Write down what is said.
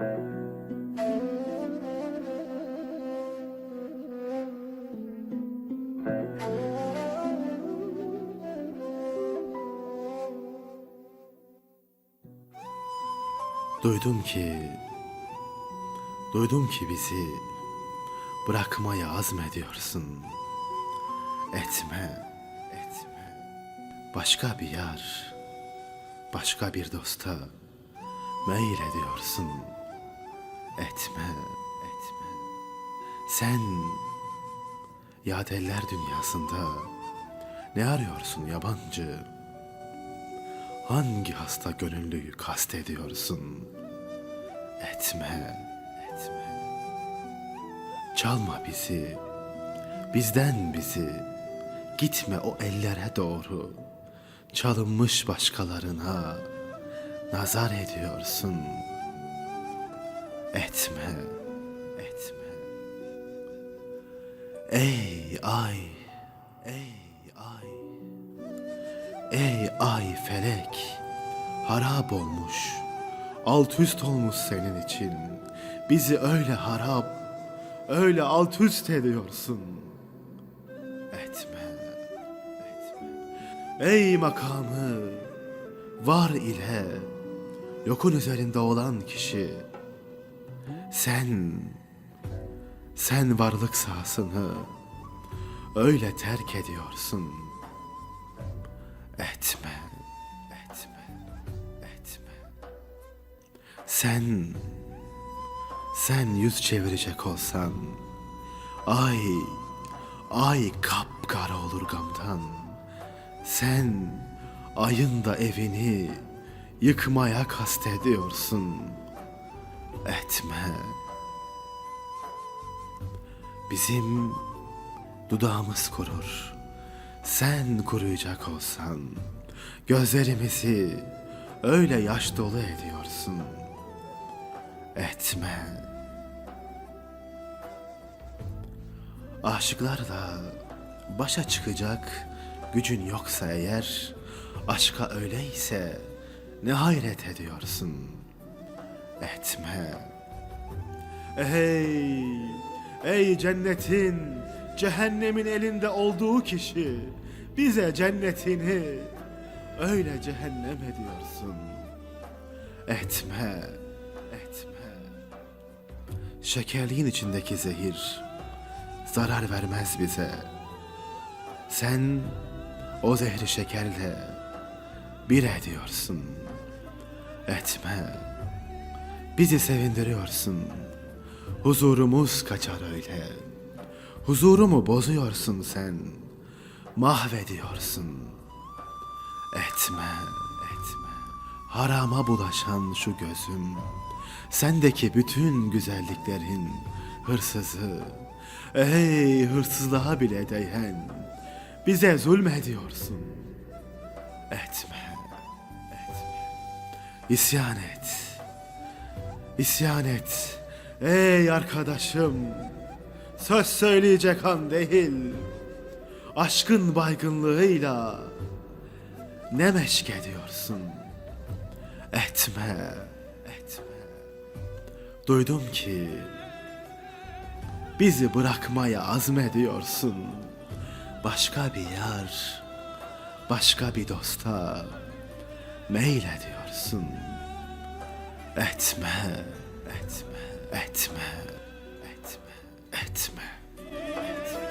Duydum ki, duydum ki bizi bırakmaya azmediyorsun. Etme, etme. Başka bir yar, başka bir dosta meyil ediyorsun. Etme, etme. Sen yadeller dünyasında ne arıyorsun yabancı? Hangi hasta gönüllüyü kastediyorsun? Etme, etme. Çalma bizi, bizden bizi. Gitme o ellere doğru. Çalınmış başkalarına nazar ediyorsun. Etme, etme. Ey ay, ey ay. Ey ay felek, harap olmuş, alt üst olmuş senin için. Bizi öyle harap, öyle alt üst ediyorsun. Etme, etme. Ey makamı, var ile, yokun üzerinde olan kişi. Sen, sen varlık sahasını öyle terk ediyorsun.'' Etme, etme, etme. Sen, sen yüz çevirecek olsan, ay, ay kapkara olur gamdan. Sen, ayın da evini yıkmaya kastediyorsun. Etme. Bizim dudağımız kurur. Sen kuruyacak olsan gözlerimizi öyle yaş dolu ediyorsun. Etme. Aşıklarla başa çıkacak gücün yoksa eğer aşka öyleyse ne hayret ediyorsun. Etme. Ey, ey cennetin, cehennemin elinde olduğu kişi, bize cennetini öyle cehennem ediyorsun. Etme, etme. Şekerliğin içindeki zehir zarar vermez bize. Sen o zehri şekerle bir ediyorsun. Etme. Bizi sevindiriyorsun. Huzurumuz kaçar öyle. Huzurumu bozuyorsun sen. Mahvediyorsun. Etme, etme. Harama bulaşan şu gözüm. Sendeki bütün güzelliklerin hırsızı. Ey hırsızlığa bile değen. Bize zulmediyorsun. Etme, etme. İsyan et. İsyan et. Ey arkadaşım. Söz söyleyecek an değil. Aşkın baygınlığıyla ne meşk ediyorsun? Etme, etme. Duydum ki bizi bırakmaya azmediyorsun. Başka bir yar, başka bir dosta meyil Etme, etme, etme, etme, etme, etme.